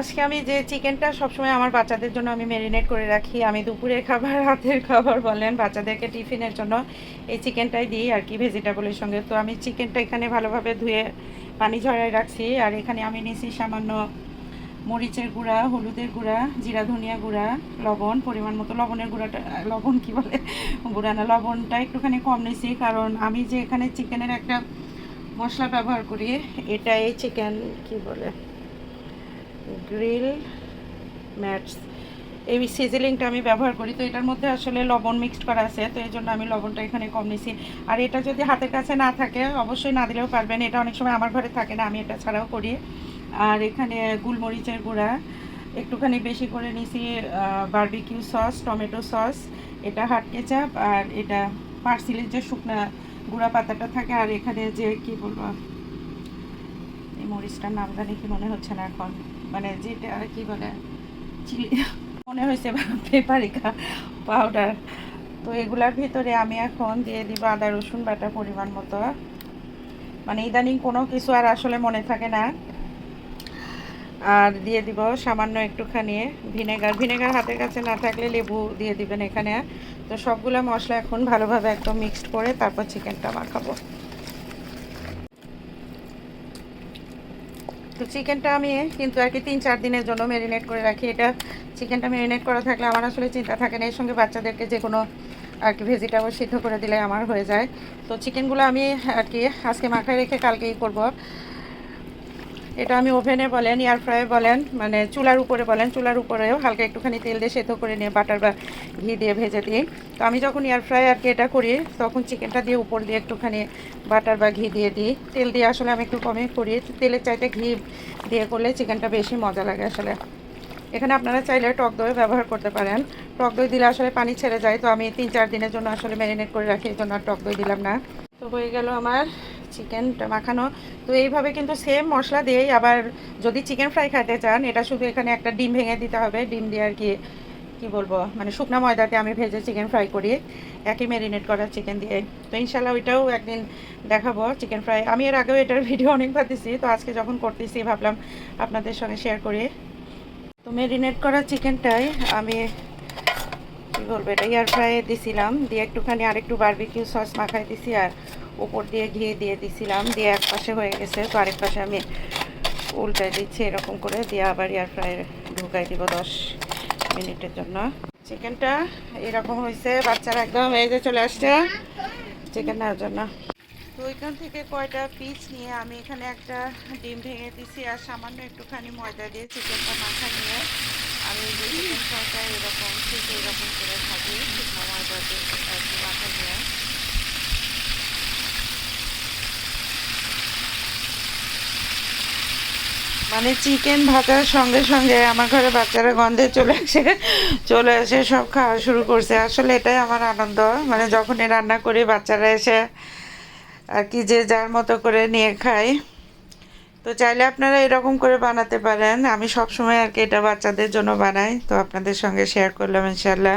আজকে আমি যে চিকেনটা সবসময় আমার বাচ্চাদের জন্য আমি ম্যারিনেট করে রাখি, আমি দুপুরের খাবার, রাতের খাবার বলেন, বাচ্চাদেরকে টিফিনের জন্য এই চিকেনটাই দিই আর কি, ভেজিটেবলের সঙ্গে। তো আমি চিকেনটা এখানে ভালোভাবে ধুয়ে পানি ঝরাই রাখছি আর এখানে আমি নিয়েছি সামান্য মরিচের গুঁড়া, হলুদের গুঁড়া, জিরা ধনিয়া গুঁড়া, লবণ, পরিমাণ মতো লবণের গুঁড়াটা, লবণ কি বলে? গুঁড়া না, লবণটা একটুখানি কম নিয়েছি কারণ আমি যে এখানে চিকেনের একটা মশলা ব্যবহার করি এটা এই চিকেন কি বলে? গ্রিল, ম্যাটস। এই সিজিলিংটা আমি ব্যবহার করি, তো এটার মধ্যে আসলে লবণ মিক্সড করা আছে, তো এই জন্য আমি লবণটা এখানে কম নিছি। আর এটা যদি হাতের কাছে না থাকে, অবশ্যই না দিলেও পারবেন। এটা অনেক সময় আমার ঘরে থাকে না, আমি এটা ছাড়াও করি। আর এখানে গুলমরিচের গুঁড়া, একটুখানি বেশি করে নিছি বারবিকিউ সস টমেটো সস এটা হাট কেচাপ আর এটা পার্সিলের যে শুকনা গুঁড়া পাতাটা থাকে, আর এখানে যে, কি বলব মরিচটার নাম জানি কি মনে হচ্ছে না এখন। মানে যেটা আর কি বলে, চিলি, মনে হয়েছে পেপারিকা পাউডার। তো এগুলার ভিতরে আমি এখন দিয়ে দিব আদা, রসুন বাটা পরিমাণ মতো। মানে ইদানিং কোনো কিছু আর আসলে মনে থাকে না। আর দিয়ে দিব সামান্য একটুখানি ভিনেগার। ভিনেগার হাতের কাছে না থাকলে লেবু দিয়ে দিবেন এখানে। তো সবগুলো মশলা এখন ভালোভাবে একদম মিক্সড করে তারপর চিকেনটা মাখাবো। তো চিকেনটা আমি কিন্তু আর কি তিন, চার দিনের জন্য ম্যারিনেট করে রাখি। এটা চিকেনটা ম্যারিনেট করা থাকলে আমার আসলে চিন্তা থাকে না, এর সঙ্গে বাচ্চাদেরকে যে কোনো আর কি ভেজিটেবল সিদ্ধ করে দিলে আমার হয়ে যায়। তো চিকেনগুলো আমি আর কি আজকে মাখায় রেখে কালকেই করব। এটা আমি ওভেনে বলেন এয়ার ফ্রাই বলেন মানে চুলার উপরে বলেন, চুলার উপরেও হালকা একটুখানি তেল দিয়ে সেদ্ধ করে নিয়ে বাটার বা ঘি দিয়ে ভেজে দিই। তো আমি যখন এয়ার ফ্রাই আর কি এটা করি, তখন চিকেনটা দিয়ে উপর দিয়ে একটুখানি বাটার বা ঘি দিয়ে দিই। তেল দিয়ে আসলে আমি একটু কমই করি। তেলের চাইতে ঘি দিয়ে করলে চিকেনটা বেশি মজা লাগে আসলে। এখানে আপনারা চাইলে টক দই ব্যবহার করতে পারেন। টক দই দিলে আসলে পানি ছেড়ে যায়, তো আমি তিন চার দিনের জন্য আসলে ম্যারিনেট করে রাখি, এই জন্য আর টক দই দিলাম না। তো হয়ে গেল আমার চিকেনটা মাখানো। তো এইভাবে কিন্তু সেম মশলা দিয়েই আবার যদি চিকেন ফ্রাই খেতে চান, এটা শুধু এখানে একটা ডিম ভেঙে দিতে হবে। ডিম দিয়ে আর কি কি বলব মানে শুকনা ময়দাতে আমি ভেজে চিকেন ফ্রাই করি, একই ম্যারিনেট করা চিকেন দিয়ে। তো ইনশাল্লাহ ওইটাও একদিন দেখাবো চিকেন ফ্রাই আমি এর আগেও এটার ভিডিও অনেকবার দিছি, তো আজকে যখন করতেছি ভাবলাম আপনাদের সঙ্গে শেয়ার করি। তো ম্যারিনেট করা চিকেনটাই আমি, কী বলব, এটা এয়ার ফ্রাইয়ে দিছিলাম, দিয়ে একটুখানি আরেকটু বারবিকিউ সস মাখাই দিছি, আর উপর দিয়ে ঘি দিয়ে দিছিলাম, দিয়ে এক পাশে হয়ে গেছে। তো আরেক পাশে আমি উল্টাই দিচ্ছি এরকম করে, দিয়ে আবার এয়ার ফ্রাইয়ে ঢুকাই দিব দশ। মিনিটের জন্য। চিকেনটা এরকম হয়েছে বাচ্চারা একদম ভেজে চলে আসছে চিকেন নেওয়ার জন্য। তো ওইখান থেকে কয়টা পিস নিয়ে আমি এখানে একটা ডিম ভেঙে দিছি আর সামান্য একটুখানি ময়দা দিয়ে চিকেনটা মাথা নিয়ে আমি এই চিকেন এরকম, ঠিক এরকম করে থাকি ময়দা দিয়ে মাথা কি মাখা নিয়ে মানে চিকেন ভাজার সঙ্গে সঙ্গে আমার ঘরে বাচ্চারা গন্ধে চলে আসে, চলে এসে সব খাওয়া শুরু করছে। আসলে এটাই আমার আনন্দ মানে যখনই রান্না করি, বাচ্চারা এসে আর কি যে যার মতো করে নিয়ে খায় তো চাইলে আপনারা এরকম করে বানাতে পারেন। আমি সব সময় আর কি এটা বাচ্চাদের জন্য বানাই, তো আপনাদের সঙ্গে শেয়ার করলাম ইনশাল্লাহ